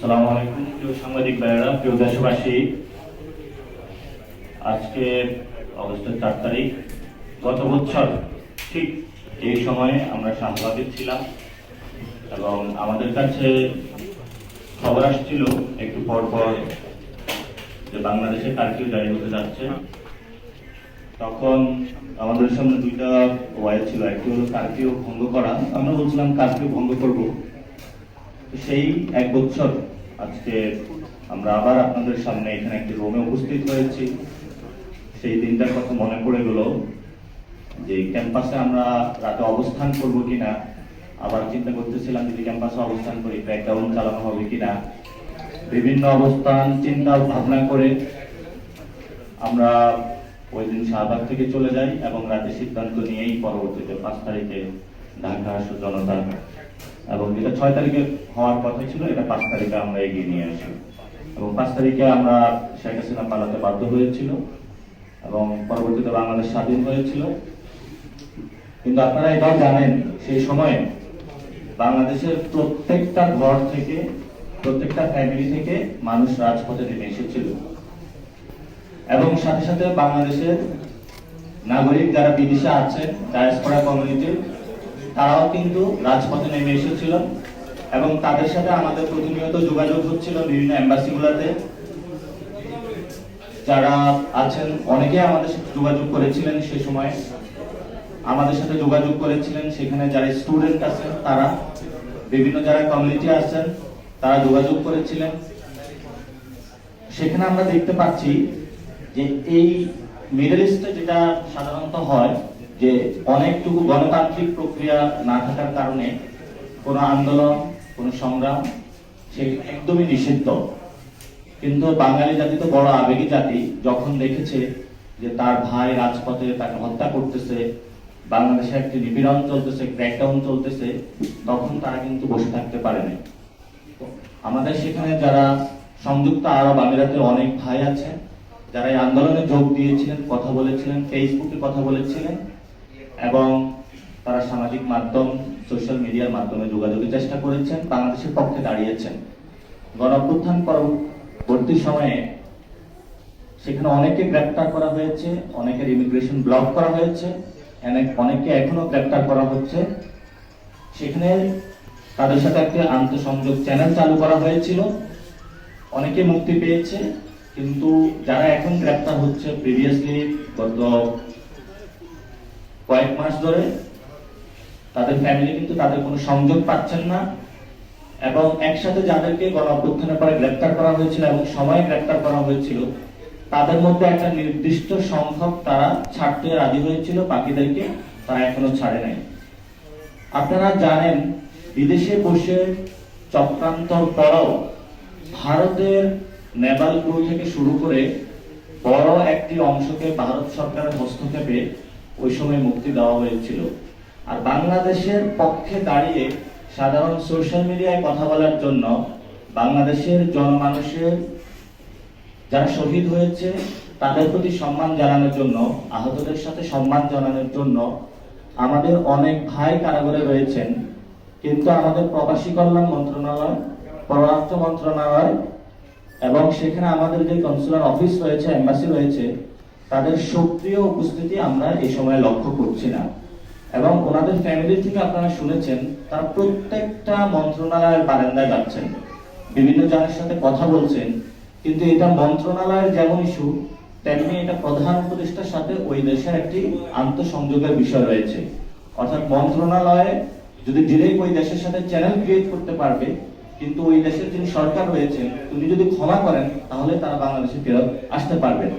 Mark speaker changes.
Speaker 1: সালাম আলাইকুম, প্রিয় সাংবাদিক ভাইয়েরা, প্রিয় দেশবাসী। আজকে অগস্টের চার তারিখ, গত বছর ঠিক এই সময়ে আমরা শাহবাগে ছিলাম এবং আমাদের কাছে খবর আসছিল, একটু পর পর যে বাংলাদেশে কারফিউ জারি হতে যাচ্ছে। তখন আমাদের সামনে দুইটা ওয়াই ছিল, একটি হলো কারফিউ ভঙ্গ করা। আমরা বলছিলাম কারফিউ ভঙ্গ করব। সেই এক বছর আজকে আমরা আবার আপনাদের সামনে এখানে একটি রোমে উপস্থিত হয়েছি। সেই দিনটার কথা মনে পড়ে গেল যে ক্যাম্পাসে আমরা রাতে অবস্থান করব কিনা, আবার চিন্তা করতেছিলাম যদি ক্যাম্পাসে অবস্থান করি ব্যাকডাউন চালানো হবে কিনা। বিভিন্ন অবস্থান, চিন্তা, ভাবনা করে আমরা ওই দিন শাহবাগ থেকে চলে যাই এবং রাতে সিদ্ধান্ত নিয়েই পরবর্তীতে পাঁচ তারিখে ঢাকা জনতা এবং যেটা ছয় তারিখে হওয়ার কথা ছিল, এটা পাঁচ তারিখে আমরা এগিয়ে নিয়ে আসি। এবং পাঁচ তারিখে আমরা শেখ হাসিনা পালাতে বাধ্য হয়েছিল এবং পরবর্তীতে বাংলাদেশ স্বাধীন হয়েছিল। কিন্তু আপনারা এটাও জানেন, সেই সময়ে বাংলাদেশের প্রত্যেকটা ঘর থেকে, প্রত্যেকটা ফ্যামিলি থেকে মানুষ রাজপথে নেমে এসেছিল। এবং সাথে সাথে বাংলাদেশের নাগরিক যারা বিদেশে আছেন ডায়াসপোরা কমিউনিটির তারাও কিন্তু রাজপথে নেমে এসেছিল এবং তাদের সাথে আমাদের প্রতিনিয়ত যোগাযোগ হচ্ছিল বিভিন্ন এম্বাসিগুলোতে। যারা আছেন অনেকে আমাদের সাথে যোগাযোগ করেছিলেন সে সময়। আমাদের সাথে যোগাযোগ করেছিলেন সেখানে যারা স্টুডেন্ট আছেন, তারা। বিভিন্ন যারা কমিউনিটি আছেন, তারা যোগাযোগ করেছিলেন। সেখানে আমরা দেখতে পাচ্ছি যে এই মিডল ইস্টে যেটা সাধারণত হয় যে অনেকটুকু গণতান্ত্রিক প্রক্রিয়া না থাকার কারণে কোনো আন্দোলন, কোনো সংগ্রাম, সে একদমই নিষিদ্ধ। কিন্তু বাঙালি জাতি তো বড় আবেগী জাতি, যখন দেখেছে যে তার ভাই রাজপথে তাকে হত্যা করতেছে, বাংলাদেশে একটি নিপীড়ন চলতেছে ক্র্যাকডাউন চলতেছে, তখন তারা কিন্তু বসে থাকতে পারেনি আমাদের সেখানে যারা সংযুক্ত আরব আমিরাতে অনেক ভাই আছে যারা এই আন্দোলনে যোগ দিয়েছিলেন, কথা বলেছিলেন ফেসবুকে কথা বলেছিলেন এবং তারা সামাজিক মাধ্যম সোশ্যাল মিডিয়ার মাধ্যমে যোগাযোগের চেষ্টা করেছেন, বাংলাদেশের পক্ষে দাঁড়িয়েছেন। গণঅভ্যুত্থান পরবর্তী সময়ে সেখানে অনেকে গ্রেপ্তার করা হয়েছে, অনেকের ইমিগ্রেশন ব্লক করা হয়েছে, অনেকে এখনও গ্রেপ্তার করা হচ্ছে। সেখানে তাদের সাথে একটি আন্তঃসংযোগ চ্যানেল চালু করা হয়েছিল। অনেকে মুক্তি পেয়েছে, কিন্তু যারা এখন গ্রেপ্তার হচ্ছে প্রিভিয়াসলি গত কয়েক মাস ধরে তাদের ফ্যামিলি কিন্তু তাদের কোনো সংযোগ পাচ্ছেন না এবং একসাথে যাদেরকে গণ অভ্যুত্থানের পরে গ্রেপ্তার করা হয়েছিল এবং সময় গ্রেপ্তার করা হয়েছিল, তাদের মধ্যে একটা নির্দিষ্ট সংখ্যক তারা ছাড়তে রাজি হয়েছিল, বাকিদেরকে তারা এখনও ছাড়ে নাই। আপনারা জানেন, বিদেশে বসে চক্রান্তর পরও ভারতের নেপাল গ্রুপ থেকে শুরু করে বড় একটি অংশকে ভারত সরকারের হস্তক্ষেপে ওই সময় মুক্তি দেওয়া হয়েছিল। আর বাংলাদেশের পক্ষে দাঁড়িয়ে সাধারণ সোশ্যাল মিডিয়ায় কথা বলার জন্য বাংলাদেশের জনমানুষের যারা শহীদ হয়েছে, তাদের প্রতি সম্মান জানানোর জন্য, আহতদের সাথে সম্মান জানানোর জন্য আমাদের অনেক ভাই কারাগারে রয়েছেন। কিন্তু আমাদের প্রবাসী কল্যাণ মন্ত্রণালয়, পররাষ্ট্র মন্ত্রণালয় এবং সেখানে আমাদের যে কনসুলার অফিস রয়েছে এম্বাসি রয়েছে তাদের সক্রিয় উপস্থিতি আমরা এই সময় লক্ষ্য করছি না। এবং ওনাদের ফ্যামিলি থেকে আপনারা শুনেছেন, তারা প্রত্যেকটা মন্ত্রণালয়ের বারান্দায় যাচ্ছেন। বিভিন্ন জনের সাথে কথা বলছেন, কিন্তু এটা মন্ত্রণালয়ের যেমন ইস্যু তেমনি এটা প্রধান উপদেষ্টার সাথে ওই দেশের একটি আন্তঃসংযোগের বিষয় রয়েছে। অর্থাৎ মন্ত্রণালয়ে যদি ডিরেক্ট ওই দেশের সাথে চ্যানেল ক্রিয়েট করতে পারবে, কিন্তু ওই দেশের যিনি সরকার রয়েছেন, তিনি যদি ক্ষমা করেন, তাহলে তারা বাংলাদেশে ফেরত আসতে পারবেন